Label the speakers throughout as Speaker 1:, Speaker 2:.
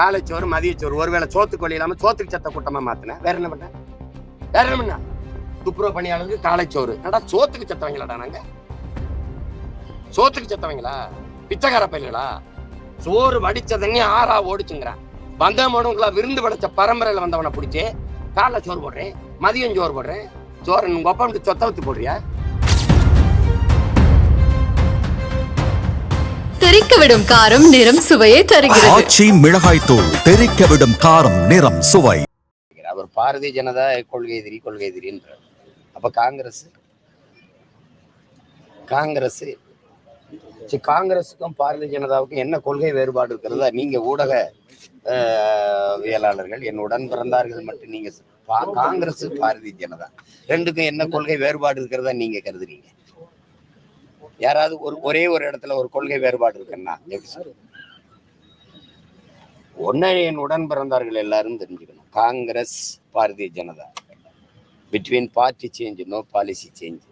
Speaker 1: காலைச்சோறு மதியச்சோறு ஒருவேளை சோத்துக்கு வழி இல்லாமல் சோத்துக்கு சத்த கூட்டமாக மாற்றினேன் வேற என்ன பண்ணேன் வேற என்ன பண்ண? துப்புரவு பணியாளருக்கு காலைச்சோறு ஏடா சோத்துக்கு செத்தவங்களாடா நாங்க? சோத்துக்கு செத்தவங்களா பிச்சைக்கார பயில்களா? சோறு வடிச்ச தண்ணி ஆறா ஓடிச்சுங்கிறான் வந்த மனுங்களா விருந்து படைச்ச பரம்பரையில வந்தவனை பிடிச்சி காலைல சோறு போடுறேன் மதியம் சோறு போடுறேன். சோறு உங்க ஒப்பனுக்கு சொத்த ஊத்தி போடுறியா?
Speaker 2: தெறிக்க விடும் காரம் நிறம் சுவையை தருகிறது.
Speaker 3: ஆச்சி மிளகாய் தூள் தெறிக்க விடும் காரம் நிறம் சுவை.
Speaker 1: அவர் பாரதிய ஜனதா கொள்கை எதிரி கொள்கை எதிரின்ற அப்ப காங்கிரஸ் காங்கிரஸ் சரி, காங்கிரஸுக்கும் பாரதிய ஜனதாவுக்கும் என்ன கொள்கை வேறுபாடு இருக்கிறதா? நீங்க ஊடக அஹ், வியலாளர்கள் என் உடன் பிறந்தார்கள் மட்டும் நீங்க காங்கிரஸ் பாரதிய ஜனதா. ரெண்டுக்கும் என்ன கொள்கை வேறுபாடு இருக்கிறதா நீங்க கருதுறீங்க? யாராவது ஒரு ஒரே ஒரு இடத்துல ஒரு கொள்கை வேறுபாடு இருக்குன்னா எப்படி சார்? ஒன்னு என் உடன் பிறந்தார்கள் எல்லாரும் தெரிஞ்சுக்கணும். Congress Bharatiya Janata. Between party change no policy change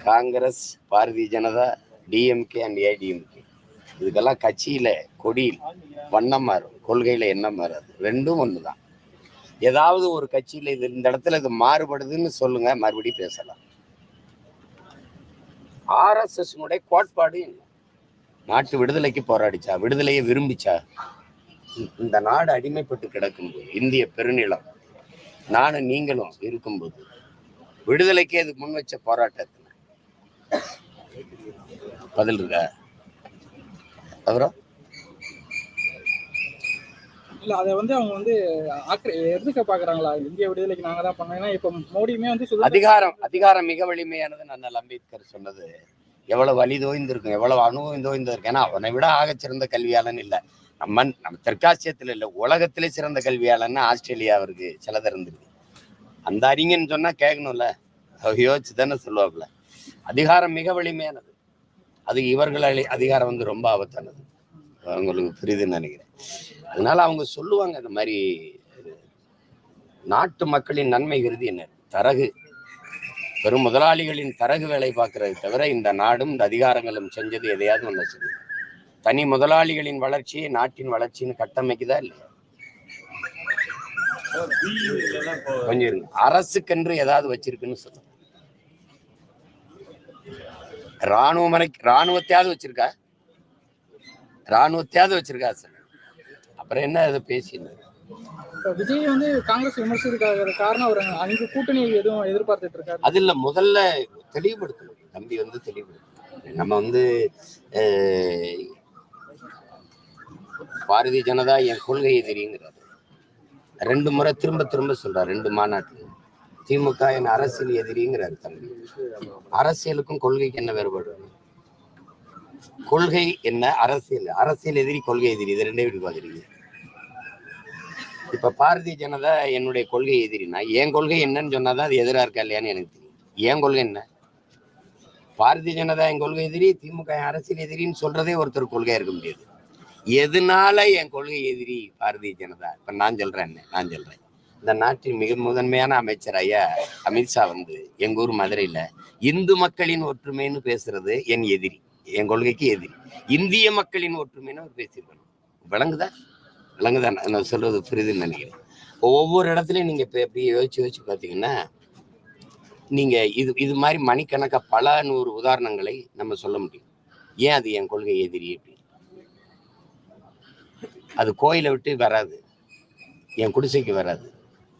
Speaker 1: Congress Bharatiya Janata DMK and ADMK இதுக்கெல்லாம் கட்சியில் கொடியில் வண்ணம் மாறும். கொள்கையில் என்ன மாறாது. ரெண்டும் ஒன்று தான் ஏதாவது ஒரு கட்சியில் இது இந்த இடத்துல இது மாறுபடுதுன்னு சொல்லுங்கள் மறுபடியும் பேசலாம். ஆர்எஸ்எஸ் கோட்பாடு என்ன? நாட்டு விடுதலைக்கு போராடிச்சா விடுதலையை விரும்பிச்சா? இந்த நாடு அடிமைப்பட்டு கிடக்கும்போது இந்திய பெருநிலம் நானும் நீங்களும் இருக்கும்போது விடுதலைக்கு அது முன் வச்ச போராட்டத்தில் பதில் இருக்கா? அப்புறம்?
Speaker 4: இல்ல அதை வந்து அவங்க வந்து ஆக்கிர பாக்குறாங்களா? இந்திய விடுதலைக்கு நாங்க தான் பண்ணோம். ஏன்னா இப்ப மோடியுமே வந்து
Speaker 1: அதிகாரம் அதிகாரம் மிக வலிமையானது நான் அம்பேத்கர் சொன்னது. எவ்வளவு வலி தோய்ந்திருக்கும் எவ்வளவு அனுபவம் தோய்ந்திருக்கும். ஏன்னா அவனை விட ஆக சிறந்த கல்வியாளன் இல்ல. நம்ம நம்ம தெற்காசியத்துல இல்ல உலகத்திலே சிறந்த கல்வியாளன்னா ஆஸ்திரேலியா அவருக்கு சிலது இருந்திருக்கு அந்த அறிஞன் சொன்னா கேட்கணும்ல யோசிச்சு தானே சொல்லுவாப்புல. அதிகாரம் மிக வலிமையானது. அது இவர்கள் அதிகாரம் வந்து ரொம்ப ஆபத்தானது. அவங்களுக்கு புரியுதுன்னு நினைக்கிறேன். அதனால அவங்க சொல்லுவாங்க இந்த மாதிரி நாட்டு மக்களின் நன்மை கருதி என்ன? தரகு. பெரும் முதலாளிகளின் தரகு வேலை பார்க்கறது தவிர இந்த நாடும் இந்த அதிகாரங்களும் செஞ்சது எதையாவது ஒன்று செய்யும் தனி முதலாளிகளின் வளர்ச்சியை நாட்டின் வளர்ச்சின்னு கட்டமைக்குதா இல்லையா? கொஞ்சம் இருங்க. அரசுக்கென்று ஏதாவது வச்சிருக்குன்னு சொல்லுங்க ராணுவமனை ராணுவத்தையாவது வச்சிருக்கா? ராணுவத்தையாவது வச்சிருக்கா சார். அப்புறம் என்ன அதை பேசினது
Speaker 4: விஜய் வந்து காங்கிரஸ் விமர்சிக்கிறதுக்காக காரணம் அவர் அங்கு கூட்டணி எதுவும் எதிர்பார்த்துட்டு இருக்காரு.
Speaker 1: அது இல்ல முதல்ல தெளிவுபடுத்தணும். தம்பி வந்து தெளிவுபடுத்தணும். நம்ம வந்து பாரதிய ஜனதா என் கொள்கை எதிரிங்கிறாரு. ரெண்டு முறை திரும்ப திரும்ப சொல்றாரு ரெண்டு மாநாட்டுல. திமுக என் அரசியல் எதிரிங்கிறாரு தம்பி. அரசியலுக்கும் கொள்கைக்கு என்ன வேறுபாடு? கொள்கை என்ன? அரசியல். அரசியல் எதிரி கொள்கை எதிரி. இது ரெண்டே விட்டு பாக்குறீங்க இப்ப பாரதிய ஜனதா என்னுடைய கொள்கை எதிரினா என் கொள்கை என்னன்னு சொன்னாதான் அது எதிராக இருக்கா இல்லையான்னு எனக்கு தெரியும் என் கொள்கை என்ன? பாரதிய ஜனதா என் கொள்கை எதிரி திமுக அரசியல் எதிரின்னு சொல்றதே ஒருத்தர் கொள்கையா இருக்க முடியாது. எதனால என் கொள்கை எதிரி பாரதிய ஜனதா? இப்ப நான் சொல்றேன் என்ன? நான் சொல்றேன். இந்த நாட்டின் மிக முதன்மையான அமைச்சர் ஐயா அமித்ஷா வந்து எங்க ஊர் மதுரையில இந்து மக்களின் ஒற்றுமைன்னு பேசுறது என் எதிரி. என் கொள்கைக்கு எதிரி. இந்திய மக்களின் ஒற்றுமைன்னு அவர் பேசியிருக்கணும் விளங்குதா? விளங்குதா? நான் சொல்றது புரியுதுன்னு நினைக்கிறேன். ஒவ்வொரு இடத்துலையும் நீங்க இப்போ எப்படி யோசிச்சு யோசிச்சு பார்த்தீங்கன்னா நீங்க இது இது மாதிரி மணிக்கணக்காக பல நூறு உதாரணங்களை நம்ம சொல்ல முடியும். ஏன் அது என் கொள்கை எதிரி அப்படி? அது கோயிலை விட்டு வராது. என் குடிசைக்கு வராது.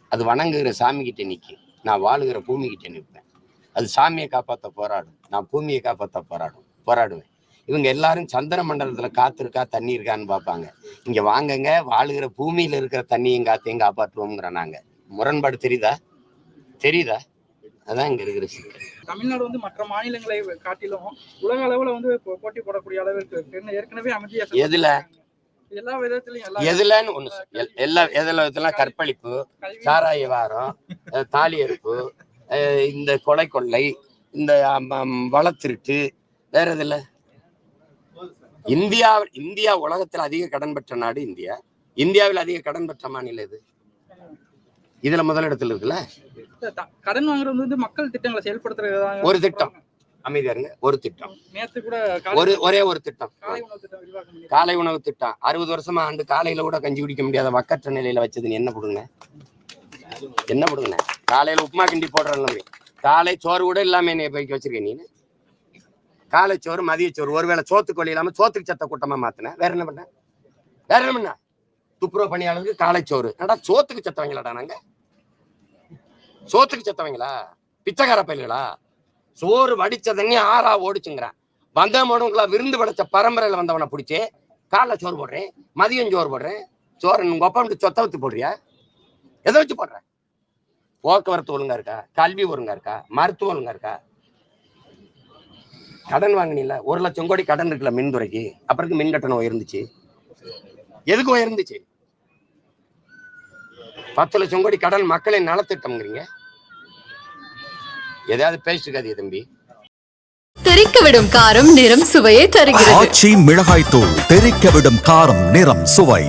Speaker 1: அது வணங்குகிற சாமி கிட்ட நிற்கும் நான் வாழுகிற பூமி கிட்ட நிற்பேன். அது சாமியை காப்பாற்ற போராடும். நான் பூமியை காப்பாற்ற போராடும். போராடுவேன். இவங்க எல்லாரும் சந்திர மண்டலத்துல காத்து இருக்கா தண்ணி இருக்கான்னு பார்ப்பாங்க. இங்க வாங்கங்க வாழுகிற பூமியில இருக்கிற தண்ணியும் காத்தையும் காப்பாற்றுவோங்கிற நாங்க. முரண்பாடு தெரியுதா? தெரியுதா? அதான் இங்க இருக்கிற சிக்கல்
Speaker 4: தமிழ்நாடு வந்து மற்ற மாநிலங்களை காட்டிலும் உலக அளவுல வந்து போட்டி போடக்கூடிய அளவிற்கு ஏற்கனவே அமைதியா
Speaker 1: எதுல?
Speaker 4: எல்லா விதத்திலையும்
Speaker 1: எதுலன்னு ஒண்ணு எல்லா எதுல இதெல்லாம் கற்பழிப்பு சாராய வாரம் தாலி அறுப்பு இந்த கொலை கொள்ளை இந்த வளத்திருட்டு வேற எதுல இந்தியா இந்தியா உலகத்தில் அதிக கடன் பெற்ற நாடு இந்தியா. இந்தியாவில் அதிக கடன் பெற்ற மாநிலம் இது இதுல முதலிடத்துல இருக்குல்ல?
Speaker 4: கடன் வாங்குறது வந்து மக்கள் திட்டங்களை செயல்படுத்துறது
Speaker 1: ஒரு திட்டம். அமைதியா இருங்க. ஒரு திட்டம்.
Speaker 4: நேத்து கூட
Speaker 1: ஒரு
Speaker 4: காலை
Speaker 1: ஒரே ஒரு திட்டம்.
Speaker 4: காலை உணவு திட்டம்
Speaker 1: அறுபது வருஷமா ஆண்டு காலையில கூட கஞ்சி குடிக்க முடியாத வக்கற்ற நிலையில வச்சது நீ என்ன போடுங்க என்ன போடுங்க காலையில உப்புமா கிண்டி போடுறேன் காலை சோறு கூட இல்லாம என்னை போய்க்க வச்சிருக்கேன் நீ காலைச்சோறு மதியச்சோறு சோறு. ஒருவேளை சோத்துக்கு வழி இல்லாமல் சோத்துக்கு சத்த கூட்டமாக மாற்றினேன் வேற என்ன பண்ணேன்? வேற என்ன பண்ண துப்புரவு பணியாளருக்கு காலைச்சோறு ஏடா சோத்துக்கு செத்தவங்களாடா நாங்கள் சோத்துக்கு செத்தவங்களா பிச்சைக்கார பயில்களா? சோறு வடிச்ச தண்ணி ஆறா ஓடிச்சுங்கிறான். வந்த மனுங்களா விருந்து படைச்ச பரம்பரையில் வந்தவனை பிடிச்சி காலைல சோறு போடுறேன் மதியம் சோறு போடுறேன். சோறு உங்கள் அப்பா விட்டு சொத்தை வச்சு போடுறியா? எதை வச்சு போடுற? போக்குவரத்து ஒழுங்கா இருக்கா? கல்வி ஒழுங்கா இருக்கா? மருத்துவம் ஒழுங்கா இருக்கா? கடன் வாங்கினீங்களா ஒரு லட்சம் கோடி கடன் இருக்குல்ல மின்துறைக்கு. அப்புறம் மின் கட்டணம் உயர்ந்துச்சு? எதுக்கு உயர்ந்துச்சு? பத்து லட்சம் கோடி கடன் மக்களின் நலத்திட்டம்ங்கிறீங்க. எதையாவது பேசிருக்காதீங்க தம்பி.
Speaker 2: தெறிக்க விடும் காரம் நிறம் சுவையை தருகிறது.
Speaker 3: ஆச்சி மிளகாய் தூள் தெறிக்க விடும் காரம் நிறம் சுவை.